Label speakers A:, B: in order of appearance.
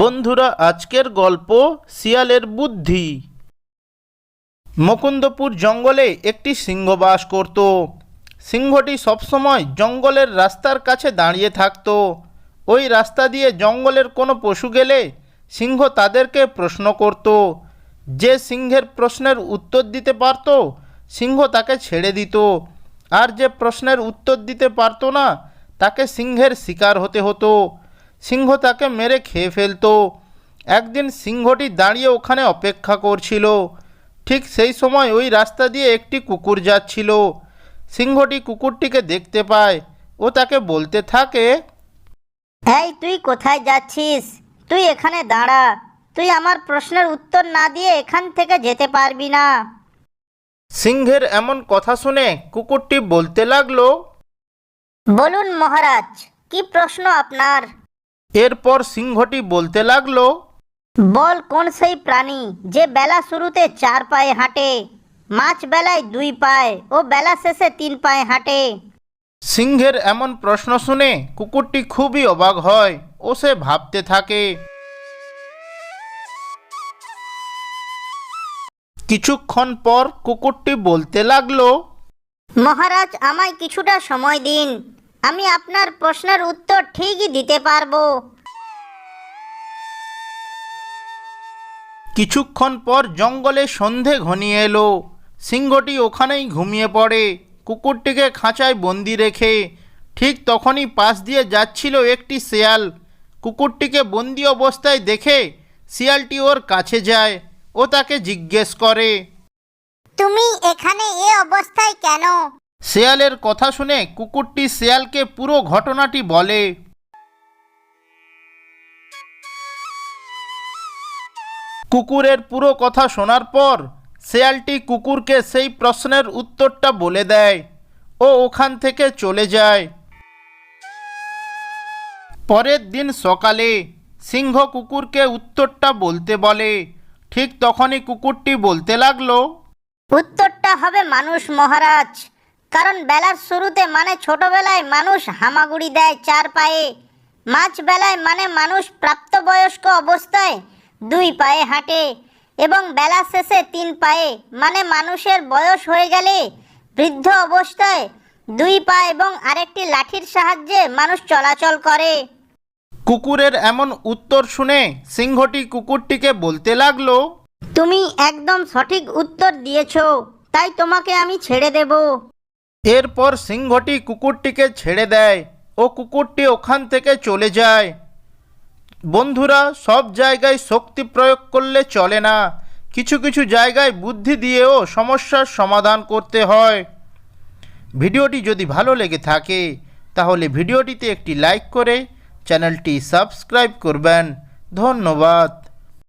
A: বন্ধুরা, আজকের গল্প শিয়ালের বুদ্ধি। মুকুন্দপুর জঙ্গলে একটি সিংহ বাস করত। সিংহটি সবসময় জঙ্গলের রাস্তার কাছে দাঁড়িয়ে থাকত। ওই রাস্তা দিয়ে জঙ্গলের কোনো পশু গেলে সিংহ তাদেরকে প্রশ্ন করত। যে সিংহের প্রশ্নের উত্তর দিতে পারত, সিংহ তাকে ছেড়ে দিত। আর যে প্রশ্নের উত্তর দিতে পারত না, তাকে সিংহের শিকার হতে হতো। সিংহ তাকে মেরে খেয়ে ফেলতো। একদিন সিংহটি দাঁড়িয়ে ওখানে অপেক্ষা করছিল। ঠিক সেই সময় ওই রাস্তা দিয়ে একটি কুকুর যাচ্ছিল। সিংহটি কুকুরটিকে দেখতে পায় ও তাকে বলতে থাকে
B: এই তুই কোথায় যাচ্ছিস? তুই এখানে দাঁড়া। তুই আমার প্রশ্নের উত্তর না দিয়ে এখান থেকে যেতে পারবি না।
A: সিংহের এমন কথা শুনে কুকুরটি বলতে লাগল
B: বলুন মহারাজ কি প্রশ্ন আপনার?
A: এরপর সিংহটি বলতে লাগল
B: বল কোন সেই প্রাণী যে বেলা শুরুতে চার পায়ে হাঁটে মাছ বেলায় দুই পায়ে ও বেলা শেষে তিন পায়ে হাঁটে?
A: সিংহের এমন প্রশ্ন শুনে কুকুরটি খুবই অবাক হয় ও সে ভাবতে থাকে। কিছুক্ষণ পর কুকুরটি বলতে লাগল
B: মহারাজ আমায় কিছুটা সময় দিন। আমি আপনার প্রশ্নের উত্তর ঠিকই দিতে পারব।
A: কিছুক্ষণ পর জঙ্গলে সন্ধে ঘনিয়ে এলো। সিংহটি ওখানেই ঘুমিয়ে পড়ে। কুকুরটিকে খাঁচায় বন্দি রেখে ঠিক তখনই পাশ দিয়ে যাচ্ছিল একটি শেয়াল। কুকুরটিকে বন্দি অবস্থায় দেখে শিয়ালটি ওর কাছে যায় ও তাকে জিজ্ঞেস করে
B: তুমি এখানে এ অবস্থায় কেন?
A: শেয়ালের কথা শুনে কুকুরটি শেয়ালকে পুরো ঘটনাটি বলে। কুকুরের পুরো কথা শোনার পর শেয়ালটি কুকুরকে সেই প্রশ্নের উত্তরটা বলে দেয় ও ওখান থেকে চলে যায়। পরের দিন সকালে সিংহ কুকুরকে উত্তরটা বলতে বলে। ঠিক তখনই কুকুরটি বলতে লাগল,
B: উত্তরটা হবে মানুষ মহারাজ। কারণ বেলার শুরুতে মানে ছোটবেলায় মানুষ হামাগুড়ি দেয় চার পায়ে মাঝ বেলায় মানে মানুষ প্রাপ্তবয়স্ক অবস্থায় দুই পায়ে হাঁটে এবং বেলা শেষে তিন পায়ে। মানে মানুষের বয়স হয়ে গেলে বৃদ্ধ অবস্থায় দুই পা এবং আরেকটি লাঠির সাহায্যে মানুষ চলাচল করে।
A: কুকুরের এমন উত্তর শুনে সিংহটি কুকুরটিকে বলতে লাগল
B: তুমি একদম সঠিক উত্তর দিয়েছ তাই তোমাকে আমি ছেড়ে দেবো।
A: এরপর সিংহটি কুকুরটিকে ছেড়ে দেয় ও কুকুরটি ওখান থেকে চলে যায়। বন্ধুরা, সব জায়গায় শক্তি প্রয়োগ করলে চলে না। কিছু কিছু জায়গায় বুদ্ধি দিয়েও সমস্যার সমাধান করতে হয়। ভিডিওটি যদি ভালো লেগে থাকে, তাহলে ভিডিওটিতে একটি লাইক করে চ্যানেলটি সাবস্ক্রাইব করবেন। ধন্যবাদ।